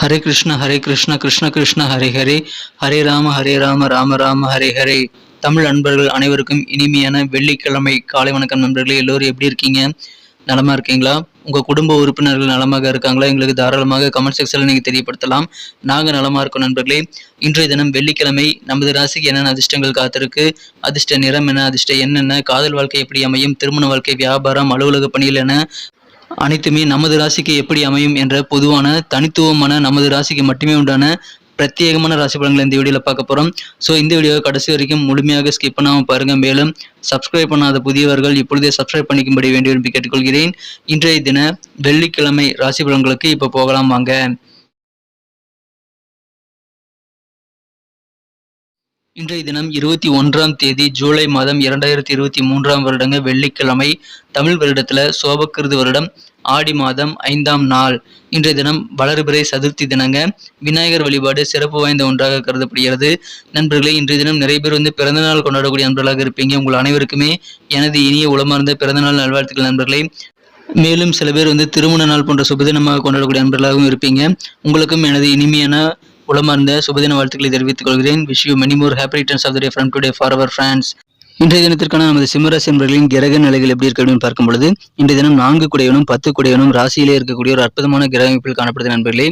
ஹரே கிருஷ்ண ஹரே கிருஷ்ண கிருஷ்ண கிருஷ்ண ஹரே ஹரே. ஹரே ராம ஹரே ராம ராம ராம ஹரே ஹரே. தமிழ் நண்பர்கள் அனைவருக்கும் இனிமையான வெள்ளிக்கிழமை காலை வணக்கம் நண்பர்களே எல்லோரும் எப்படி இருக்கீங்க? நலமா இருக்கீங்களா? உங்க குடும்ப உறுப்பினர்கள் நலமாக இருக்காங்களா? எங்களுக்கு தாராளமாக கமெண்ட் செக்ஷனில் நீங்கள் தெரியப்படுத்தலாம். நாங்க நலமா இருக்கோம் நண்பர்களே. இன்றைய தினம் வெள்ளிக்கிழமை நமது ராசிக்கு என்னென்ன அதிர்ஷ்டங்கள் காத்திருக்கு? அதிர்ஷ்ட நிறம் என்ன? அதிர்ஷ்ட என்னென்ன காதல் வாழ்க்கை எப்படி அமையும்? திருமண வாழ்க்கை வியாபாரம் அலுவலக பணிகள் என அனைத்துமே நமது ராசிக்கு எப்படி அமையும் என்ற பொதுவான தனித்துவமான நமது ராசிக்கு மட்டுமே உண்டான பிரத்யேகமான ராசி பலன்களை இந்த வீடியோவில் பார்க்க போகிறோம் ஸோ இந்த வீடியோவை கடைசி வரைக்கும் முழுமையாக ஸ்கிப் பண்ணாமல் பாருங்கள் மேலும் சப்ஸ்கிரைப் பண்ணாத புதியவர்கள் இப்பொழுதே சப்ஸ்கிரைப் பண்ணிக்கும்படி வேண்டி விரும்பி கேட்டுக்கொள்கிறேன். இன்றைய தின வெள்ளிக்கிழமை ராசி பலன்களுக்கு இப்போ போகலாம் வாங்க. இன்றைய தினம் இருபத்தி ஒன்றாம் தேதி ஜூலை மாதம் இரண்டாயிரத்தி இருபத்தி மூன்றாம் வருடங்க வெள்ளிக்கிழமை தமிழ் வருடத்தில் சோபக்கிருது வருடம் ஆடி மாதம் ஐந்தாம் நாள். இன்றைய தினம் வளர்பிறை சதுர்த்தி தினங்க விநாயகர் வழிபாடு சிறப்பு வாய்ந்த ஒன்றாக கருதப்படுகிறது. நண்பர்களே இன்றைய தினம் நிறைய பேர் வந்து பிறந்தநாள் கொண்டாடக்கூடிய நண்பர்களாக இருப்பீங்க. உங்கள் அனைவருக்குமே எனது இனிய உளமார்ந்த பிறந்தநாள் நல்வாழ்த்துக்கள் நண்பர்களே. மேலும் சில பேர் வந்து திருமண நாள் போன்ற சுபதினமாக கொண்டாடக்கூடிய நண்பர்களாகவும் இருப்பீங்க. உங்களுக்கும் எனது இனிமையான உளமார்ந்த சுபதின வாழ்த்துக்களை தெரிவித்துக் கொள்கிறேன். Wish you many more happy returns of the day from today for our friends இன்றைய தினத்திற்கான நமது சிம்மராசி என்பர்களின் கிரக நிலைகள் எப்படி இருக்கு அப்படின்னு பார்க்கும் பொழுது இன்றைய தினம் நான்கு குடையவனும் பத்து குடையவனும் ராசியிலே இருக்கக்கூடிய ஒரு அற்புதமான கிரக அமைப்பில் காணப்படுது நண்பர்களே.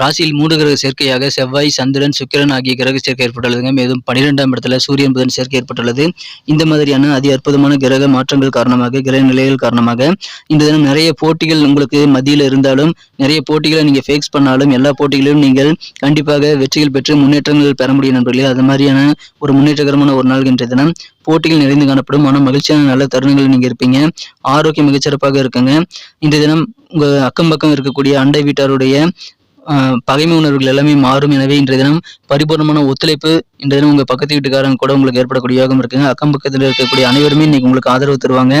ராசியில் மூன்று கிரக சேர்க்கையாக செவ்வாய் சந்திரன் சுக்கிரன் ஆகிய கிரக சேர்க்கை ஏற்பட்டுள்ளதுங்க. மேலும் பனிரெண்டாம் இடத்துல சூரியன் புதன் சேர்க்கை ஏற்பட்டுள்ளது. இந்த மாதிரியான அதி அற்புதமான கிரக மாற்றங்கள் காரணமாக கிரக நிலைகள் காரணமாக இந்த தினம் நிறைய போட்டிகள் உங்களுக்கு மத்தியில் இருந்தாலும் நிறைய போட்டிகளை நீங்க ஃபேக்ஸ் பண்ணாலும் எல்லா போட்டிகளிலும் நீங்கள் கண்டிப்பாக வெற்றிகள் பெற்று முன்னேற்றங்கள் பெற முடியும் நண்பர்களே. அது மாதிரியான ஒரு முன்னேற்றகரமான ஒரு நாள் இன்றைய தினம். போட்டிகள் நிறைந்து காணப்படும். ஆனால் மகிழ்ச்சியான நல்ல தருணங்கள் நீங்க இருப்பீங்க. ஆரோக்கியம் மிகச்சிறப்பாக இருக்குங்க. இந்த தினம் உங்க அக்கம் பக்கம் இருக்கக்கூடிய அண்டை வீட்டாருடைய பகைமை உணர்வுகள் எல்லாமே மாறும். எனவே இன்றைய தினம் பரிபூர்ணமான ஒத்துழைப்பு இன்றைய தினம் உங்கள் பக்கத்து வீட்டுக்காரங்க கூட உங்களுக்கு ஏற்படக்கூடிய யோகம் இருக்குங்க. அக்கம் பக்கத்தில் இருக்கக்கூடிய அனைவருமே இன்னைக்கு உங்களுக்கு ஆதரவு தருவாங்க.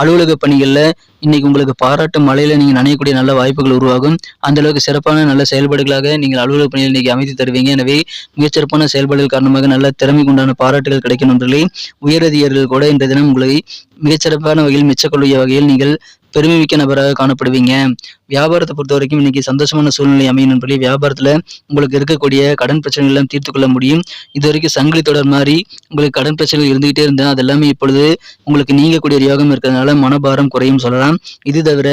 அலுவலக பணிகளில் இன்னைக்கு உங்களுக்கு பாராட்டு மழையில் நீங்கள் நனையக்கூடிய நல்ல வாய்ப்புகள் உருவாகும். அந்த அளவுக்கு சிறப்பான நல்ல செயல்பாடுகளாக நீங்கள் அலுவலக பணிகள் இன்னைக்கு அமைத்து தருவீங்க. எனவே மிகச்சிறப்பான செயல்பாடுகள் காரணமாக நல்ல திறமைக்கு உண்டான பாராட்டுகள் கிடைக்கும் நண்பர்களே. உயரதிகாரிகள் கூட இன்றைய தினம் உங்களை மிகச்சிறப்பான வகையில் மிச்சக்கொள்ளிய வகையில் நீங்கள் பெருமைமிக்க நபராக காணப்படுவீங்க. வியாபாரத்தை பொறுத்த வரைக்கும் இன்னைக்கு சந்தோஷமான சூழ்நிலை அமையும் நண்பர்களே வியாபாரத்துல உங்களுக்கு இருக்கக்கூடிய கடன் பிரச்சனைகள் எல்லாம் தீர்த்து கொள்ள முடியும். இது வரைக்கும் சங்கிலி தொடர் மாதிரி உங்களுக்கு கடன் பிரச்சனைகள் இருந்துகிட்டே இருந்தால் அது எல்லாமே இப்பொழுது உங்களுக்கு நீங்கக்கூடிய யோகம் இருக்கிறதுனால மனபாரம் குறையும் சொல்லலாம். இது தவிர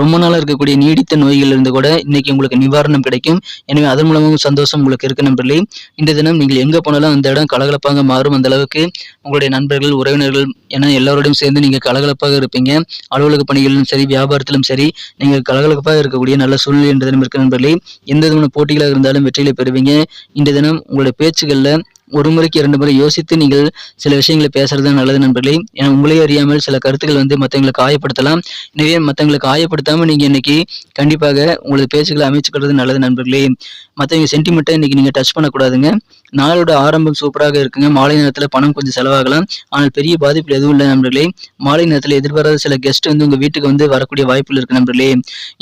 ரொம்ப நாளாக இருக்கக்கூடிய நீடித்த நோய்கள் இருந்து கூட இன்னைக்கு உங்களுக்கு நிவாரணம் கிடைக்கும். எனவே அதன் மூலமும் சந்தோஷம் உங்களுக்கு இருக்கு நண்பர்களே. இந்த தினம் நீங்கள் எங்க போனாலும் அந்த இடம் கலகலப்பாக மாறும். அந்த அளவுக்கு உங்களுடைய நண்பர்கள் உறவினர்கள் என எல்லாரோடையும் சேர்ந்து நீங்க கலகலப்பாக இருப்பீங்க. அலுவலக பணிகளிலும் சரி வியாபாரத்திலும் சரி நீங்கள் கலகலப்பாக இருக்கக்கூடிய நல்ல சூழ்நிலை என்ற தினம் இருக்கிற நண்பர்களே எந்த விதமான போட்டிகளாக இருந்தாலும் வெற்றிகளை பெறுவீங்க. இந்த தினம் உங்களுடைய பேச்சுகளில் ஒரு முறைக்கு இரண்டு முறை யோசித்து நீங்கள் சில விஷயங்களை பேசுறது தான் நல்லது நண்பர்களே. ஏன்னா உங்களே அறியாமல் சில கருத்துக்கள் வந்து மற்றவங்களை காயப்படுத்தலாம். எனவே மற்றவங்களுக்கு காயப்படுத்தாம நீங்க இன்னைக்கு கண்டிப்பாக உங்களது பேச்சுக்களை அமைச்சுக்கிறது நல்லது நண்பர்களே. மற்றவங்க சென்டிமெண்ட்டை இன்னைக்கு நீங்க டச் பண்ணக்கூடாதுங்க. நாளோட ஆரம்பம் சூப்பராக இருக்குங்க. மாலை நேரத்தில் பணம் கொஞ்சம் செலவாகலாம். ஆனால் பெரிய பாதிப்பு எதுவும் இல்லை நண்பர்களே. மாலை நேரத்தில் எதிர்பாராத சில கெஸ்ட் வந்து உங்க வீட்டுக்கு வந்து வரக்கூடிய வாய்ப்புகள் இருக்கு நண்பர்களே.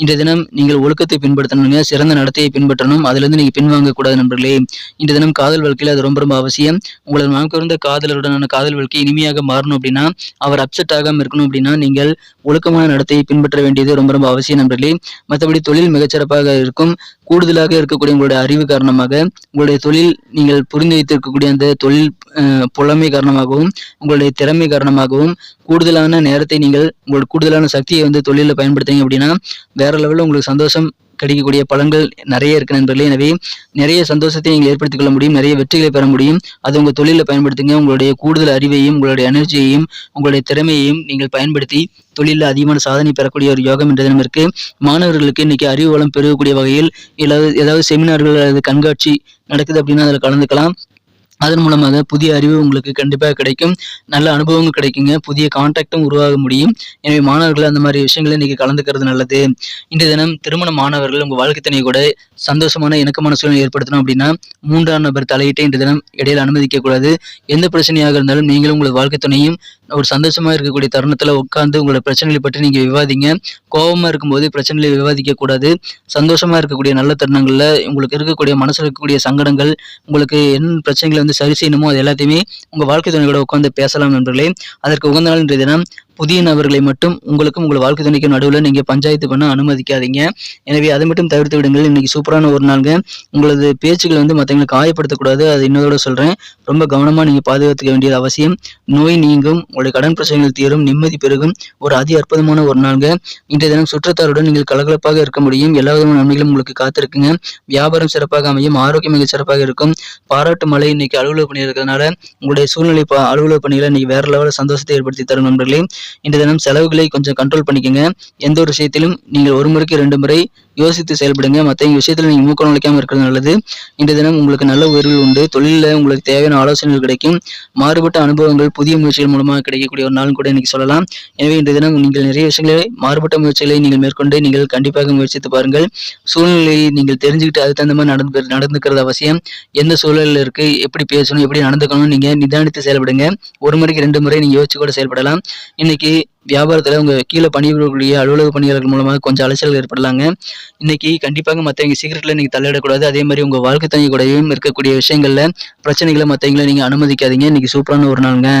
இன்றைய தினம் நீங்கள் ஒழுக்கத்தை பின்பற்றணுங்க. சிறந்த நடத்தையை பின்பற்றணும். அதுல இருந்து நீங்க பின்வாங்க கூடாது நண்பர்களே. இன்றைய தினம் காதல் வாழ்க்கையில் அது ரொம்ப ரொம்ப அவசியம். உங்களது மனக்கருந்த காதலருடனான காதல் வாழ்க்கை இனிமையாக மாறணும் அப்படின்னா அவர் அப்செட் ஆகாம இருக்கணும் அப்படின்னா நீங்கள் ஒழுக்கமான நடத்தையை பின்பற்ற வேண்டியது ரொம்ப ரொம்ப அவசியம் நண்பர்களே. மற்றபடி தொழில் மிகச்சிறப்பாக இருக்கும். கூடுதலாக இருக்கக்கூடிய உங்களுடைய அறிவு காரணமாக உங்களுடைய தொழில் நீங்கள் புரிந்து வைத்திருக்கக்கூடிய அந்த தொழில் புலமை காரணமாகவும் உங்களுடைய திறமை காரணமாகவும் கூடுதலான நேரத்தை நீங்கள் உங்களோட கூடுதலான சக்தியை வந்து தொழிலில் பயன்படுத்துங்க அப்படின்னா வேற லெவலில் உங்களுக்கு சந்தோஷம் கிடைக்கக்கூடிய பலன்கள் நிறைய இருக்கு நண்பர்களே. எனவே நிறைய சந்தோஷத்தை நீங்கள் ஏற்படுத்திக் கொள்ள முடியும் நிறைய வெற்றிகளை பெற முடியும். அது உங்கள் தொழிலில் பயன்படுத்துங்க. உங்களுடைய கூடுதல் அறிவையும் உங்களுடைய எனர்ஜியையும் உங்களுடைய திறமையையும் நீங்கள் பயன்படுத்தி தொழிலில் அதிகமான சாதனை பெறக்கூடிய ஒரு யோகம் என்ற தினம் இருக்கு. மாணவர்களுக்கு இன்னைக்கு அறிவு வளம் பெருகக்கூடிய வகையில் ஏதாவது ஏதாவது செமினார்கள் அல்லது கண்காட்சி நடக்குது அப்படின்னா அதில் கலந்துக்கலாம். அதன் மூலமாக புதிய அறிவு உங்களுக்கு கண்டிப்பாக கிடைக்கும். நல்ல அனுபவங்கள் கிடைக்குங்க. புதிய கான்டாக்டும் உருவாக முடியும். எனவே மாணவர்கள் அந்த மாதிரி விஷயங்களை இன்னைக்கு கலந்துக்கிறது நல்லது. இன்றைய தினம் திருமண மாணவர்கள் உங்கள் வாழ்க்கை தனியை கூட சந்தோஷமான இணக்கமான சூழ்நிலை ஏற்படுத்தணும் அப்படின்னா மூன்றாம் நபர் தலையிட்டு இன்றைய தினம் இடையில அனுமதிக்க கூடாது. எந்த பிரச்சனையாக இருந்தாலும் நீங்களும் உங்களது வாழ்க்கை துணையும் ஒரு சந்தோஷமா இருக்கக்கூடிய தருணத்துல உட்கார்ந்து உங்களோட பிரச்சனைகளை பற்றி நீங்க விவாதிங்க. கோபமா இருக்கும்போது பிரச்சனைகளை விவாதிக்க கூடாது. சந்தோஷமா இருக்கக்கூடிய நல்ல தருணங்கள்ல உங்களுக்கு இருக்கக்கூடிய மனசுல இருக்கக்கூடிய சங்கடங்கள் உங்களுக்கு என்ன பிரச்சனைகளை வந்து சரி செய்யணுமோ அது எல்லாத்தையுமே உங்கள் வாழ்க்கை துணை கூட உட்காந்து பேசலாம் நண்பர்களே. அதற்கு உகந்த நாள் இன்றைய தினம். புதிய நபர்களை மட்டும் உங்களுக்கும் உங்கள் வாழ்க்கை துணைக்கும் நடுவில் நீங்கள் பஞ்சாயத்து பண்ண அனுமதிக்காதீங்க. எனவே அதை மட்டும் தவிர்த்து விடுங்கள். இன்னைக்கு சூப்பரான ஒரு நாளுங்க. உங்களது பேச்சுகள் வந்து மற்றவங்களை காயப்படுத்தக்கூடாது. அது இன்னொரு சொல்கிறேன் ரொம்ப கவனமாக நீங்கள் பாதுகாத்துக்க வேண்டியது அவசியம். நோய் நீங்கும். உங்களுடைய கடன் பிரச்சனைகள் தீரும். நிம்மதி பெருகும். ஒரு அதி அற்புதமான ஒரு நாளுங்க. இன்றைய தினம் சுற்றத்தாருடன் நீங்கள் கலகலப்பாக இருக்க முடியும். எல்லா விதமான நன்மைகளும் உங்களுக்கு காத்திருக்குங்க. வியாபாரம் சிறப்பாக அமையும். ஆரோக்கியம் மிக சிறப்பாக இருக்கும். பாராட்டு மழை இன்னைக்கு அலுவலக பணி இருக்கிறதுனால உங்களுடைய சூழ்நிலை அலுவலக பணிகளை இன்னைக்கு வேற லெவலில் சந்தோஷத்தை ஏற்படுத்தி தரும் நண்பர்களே. இன்று தினம் செலவுகளை கொஞ்சம் கண்ட்ரோல் பண்ணிக்கோங்க. எந்த ஒரு விஷயத்திலும் நீங்கள் ஒரு முறைக்கு ரெண்டு முறை யோசித்து செயல்படுங்க. மற்ற விஷயத்தில் நீங்கள் மூக்கம் உழைக்காமல் இருக்கிறது நல்லது. இன்றைய தினம் உங்களுக்கு நல்ல உயர்வுகள் உண்டு. தொழிலில் உங்களுக்கு தேவையான ஆலோசனைகள் கிடைக்கும். மாறுபட்ட அனுபவங்கள் புதிய முயற்சிகள் மூலமாக கிடைக்கக்கூடிய ஒரு நாள் கூட இன்னைக்கு சொல்லலாம். எனவே இன்று தினம் நீங்கள் நிறைய விஷயங்களை மாறுபட்ட முயற்சிகளை நீங்கள் மேற்கொண்டு நீங்கள் கண்டிப்பாக முயற்சித்து பாருங்கள். சூழ்நிலையை நீங்கள் தெரிஞ்சுக்கிட்டு அதுக்கு தகுந்த மாதிரி நடந்து நடந்துக்கிறது அவசியம். எந்த சூழலில் இருக்கு எப்படி பேசணும் எப்படி நடந்துக்கணும் நீங்க நிதானித்து செயல்படுங்க. ஒரு முறைக்கு ரெண்டு முறை நீங்கள் யோசிச்சு கூட செயல்படலாம். இன்னைக்கு இன்றைக்கி வியாபாரத்தில் உங்கள் கீழே பணிபுரியக்கூடிய அலுவலக பணியாளர்கள் மூலமாக கொஞ்சம் அலைச்சல் ஏற்படலாங்க. இன்னைக்கு கண்டிப்பாக மற்றவங்க சீக்கிரத்தில் நீங்கள் தள்ளிடக்கூடாது. அதே மாதிரி உங்கள் வாழ்க்கை தங்கி கூடயும் இருக்கக்கூடிய விஷயங்களில் பிரச்சனைகளை மற்றவங்களை நீங்கள் அனுமதிக்காதீங்க. இன்னைக்கு சூப்பரான ஒரு நாளுங்க.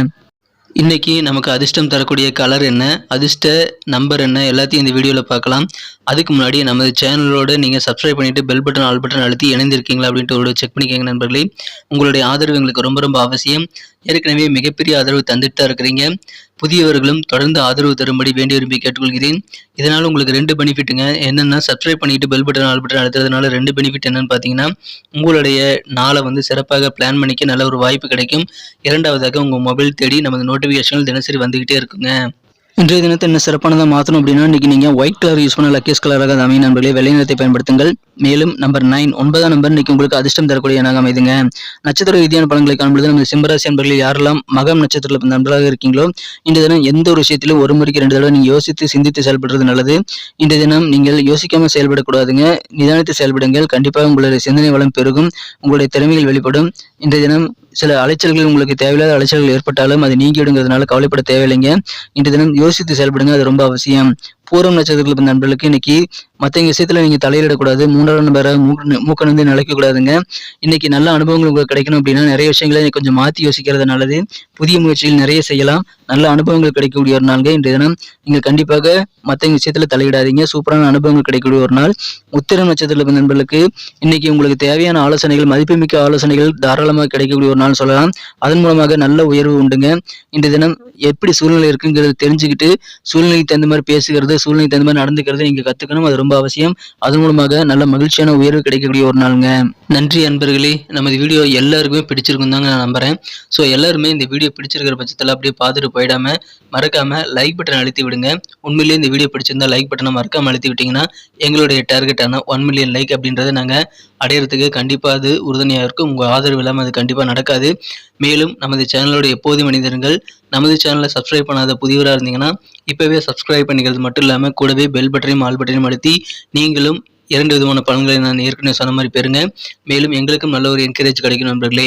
இன்னைக்கு நமக்கு அதிர்ஷ்டம் தரக்கூடிய கலர் என்ன? அதிர்ஷ்ட நம்பர் என்ன? எல்லாத்தையும் இந்த வீடியோவில் பார்க்கலாம். அதுக்கு முன்னாடி நமது சேனலோடு நீங்கள் சப்ஸ்கிரைப் பண்ணிட்டு பெல் பட்டன் ஆல் பட்டன் அழுத்தி இணைந்திருக்கீங்களா அப்படின்ட்டு ஒரு செக் பண்ணிக்கோங்க நண்பர்களே. உங்களுடைய ஆதரவு எங்களுக்கு ரொம்ப ரொம்ப அவசியம். ஏற்கனவே மிகப்பெரிய ஆதரவு தந்துட்டு தான் இருக்கிறீங்க. புதியவர்களும் தொடர்ந்து ஆதரவு தரும்படி வேண்டி விரும்பி கேட்டுக்கொள்கிறேன். இதனால் உங்களுக்கு ரெண்டு பெனிஃபிட்டுங்க. என்னென்னா சப்ஸ்கிரைப் பண்ணிட்டு பெல் பட்டன் ஆல் பட்டன் அழுத்துறதுனால ரெண்டு பெனிஃபிட் என்னன்னு பார்த்தீங்கன்னா உங்களுடைய நாளை வந்து சிறப்பாக பிளான் பண்ணிக்க நல்ல ஒரு வாய்ப்பு கிடைக்கும். இரண்டாவதாக உங்கள் மொபைல் தேடி நமது நோட்டிஃபிகேஷன்கள் தினசரி வந்துகிட்டே இருக்குங்க. இன்றைய தினத்தை என்ன சிறப்பானதாக மாற்றணும் அப்படின்னா இன்றைக்கி நீங்கள் ஒயிட் கலர் யூஸ் பண்ண லக்கேஸ் கலராக அது அமையும் நண்பர்களே வெள்ளை நிறத்தை பயன்படுத்துங்கள். மேலும் நம்பர் நைன் ஒன்பதாம் நம்பர் இன்னைக்கு உங்களுக்கு அதிர்ஷ்டம் தரக்கூடிய எண்ணாக அமைதுங்க. நட்சத்திர ரீதியான பலன்களை காணும்பொழுது நம்ம சிம்மராசி நண்பர்கள் யாரெல்லாம் மகம் நட்சத்திரத்தில் நண்பராக இருக்கீங்களோ இன்றைய தினம் எந்த ஒரு விஷயத்திலும் ஒரு முறைக்கு ரெண்டு தடவை நீங்கள் யோசித்து சிந்தித்து செயல்படுறது நல்லது. இன்றைய தினம் நீங்கள் யோசிக்காமல் செயல்படக்கூடாதுங்க. நிதானித்து செயல்படுங்கள். கண்டிப்பாக உங்களுடைய சிந்தனை வளம் பெருகும். உங்களுடைய திறமைகள் வெளிப்படும். இன்றைய தினம் சில அலைச்சல்கள் உங்களுக்கு தேவையில்லாத அலைச்சல்கள் ஏற்பட்டாலும் அது நீங்கிவிடுங்கிறதுனால கவலைப்பட தேவையில்லைங்க. இன்றைய தினம் யோசித்து செயல்படுங்க. அது ரொம்ப அவசியம். பூரம் நட்சத்திரத்தில் பிறந்த நண்பர்களுக்கு இன்னைக்கு மற்ற விஷயத்துல நீங்க தலையிடக்கூடாது மூன்றாம் நபரை மூக்க மூக்கணிந்து நிலைக்க கூடாதுங்க இன்னைக்கு நல்ல அனுபவங்கள் உங்களுக்கு கிடைக்கணும் அப்படின்னா நிறைய விஷயங்களை கொஞ்சம் மாத்தி யோசிக்கிறது நல்லது. புதிய முயற்சிகள் நிறைய செய்யலாம். நல்ல அனுபவங்கள் கிடைக்கக்கூடிய ஒரு நாள்ங்க இன்றைய தினம். நீங்கள் கண்டிப்பாக மற்ற விஷயத்துல தலையிடாதீங்க. சூப்பரான அனுபவங்கள் கிடைக்கக்கூடிய ஒரு நாள். உத்திரம் நட்சத்திரத்தில் பிறந்த நண்பர்களுக்கு இன்னைக்கு உங்களுக்கு தேவையான ஆலோசனைகள் மதிப்புமிக்க ஆலோசனைகள் தாராளமாக கிடைக்கக்கூடிய ஒரு நாள் சொல்லலாம். அதன் மூலமாக நல்ல உயர்வு உண்டுங்க. இன்றைய தினம் எப்படி சூழ்நிலை இருக்குங்கிறது தெரிஞ்சுக்கிட்டு சூழ்நிலைக்கு தகுந்த மாதிரி பேசுகிறது சூழ்நிலைக்கு தகுந்த மாதிரி நடந்துக்கிறது நீங்கள் கற்றுக்கணும் அது ரொம்ப அவசியம். அதன் மூலமாக நல்ல மகிழ்ச்சியான உயர்வு கிடைக்கக்கூடிய ஒரு நாளுங்க. நன்றி அன்பர்களே. நமது வீடியோ எல்லாருக்குமே பிடிச்சிருக்கும் தாங்க நான் நம்புறேன். ஸோ எல்லாருமே இந்த வீடியோ பிடிச்சிருக்கிற பட்சத்தில் அப்படியே பார்த்துட்டு போயிடாம மறக்காம லைக் பட்டன் அழுத்தி விடுங்க. உண்மையிலேயே இந்த வீடியோ பிடிச்சிருந்தா லைக் பட்டனை மறக்காம அழுத்தி விட்டீங்கன்னா எங்களுடைய டார்கெட்டான ஒன் மில்லியன் லைக் அப்படின்றத நாங்கள் அடையிறதுக்கு கண்டிப்பாக அது உறுதுணையாக இருக்கும். உங்கள் ஆதரவு இல்லாமல் அது கண்டிப்பாக நடக்காது. மேலும் நமது சேனலோட எப்போதும் மனிதர்கள் நமது சேனலை சப்ஸ்கிரைப் பண்ணாத புதியவராக இருந்தீங்கன்னா இப்போவே சப்ஸ்கிரைப் பண்ணிக்கிறது மட்டும் இல்லாமல் கூடவே பெல் பட்டனையும் ஆல் பட்டனையும் அழுத்தி நீங்களும் இரண்டு விதமான பலன்களை நான் ஏற்கனவே சொன்ன மாதிரி பெறுங்க. மேலும் எங்களுக்கும் நல்ல ஒரு என்கரேஜ் கிடைக்கும் நண்பர்களே.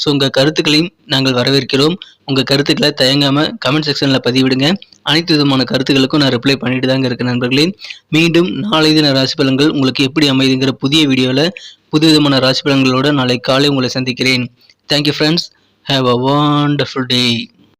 ஸோ உங்கள் கருத்துக்களையும் நாங்கள் வரவேற்கிறோம். உங்கள் கருத்துக்களை தயங்காமல் கமெண்ட் செக்ஷனில் பதிவிடுங்க. அனைத்து விதமான கருத்துக்களுக்கும் நான் ரிப்ளை பண்ணிட்டு தாங்க இருக்கேன் நண்பர்களே. மீண்டும் நாளை தின ராசி பலன்கள் உங்களுக்கு எப்படி அமைதுங்கிற புதிய வீடியோவில் புது விதமான ராசி பலன்களோடு நாளை காலை உங்களை சந்திக்கிறேன். Thank you friends have a wonderful day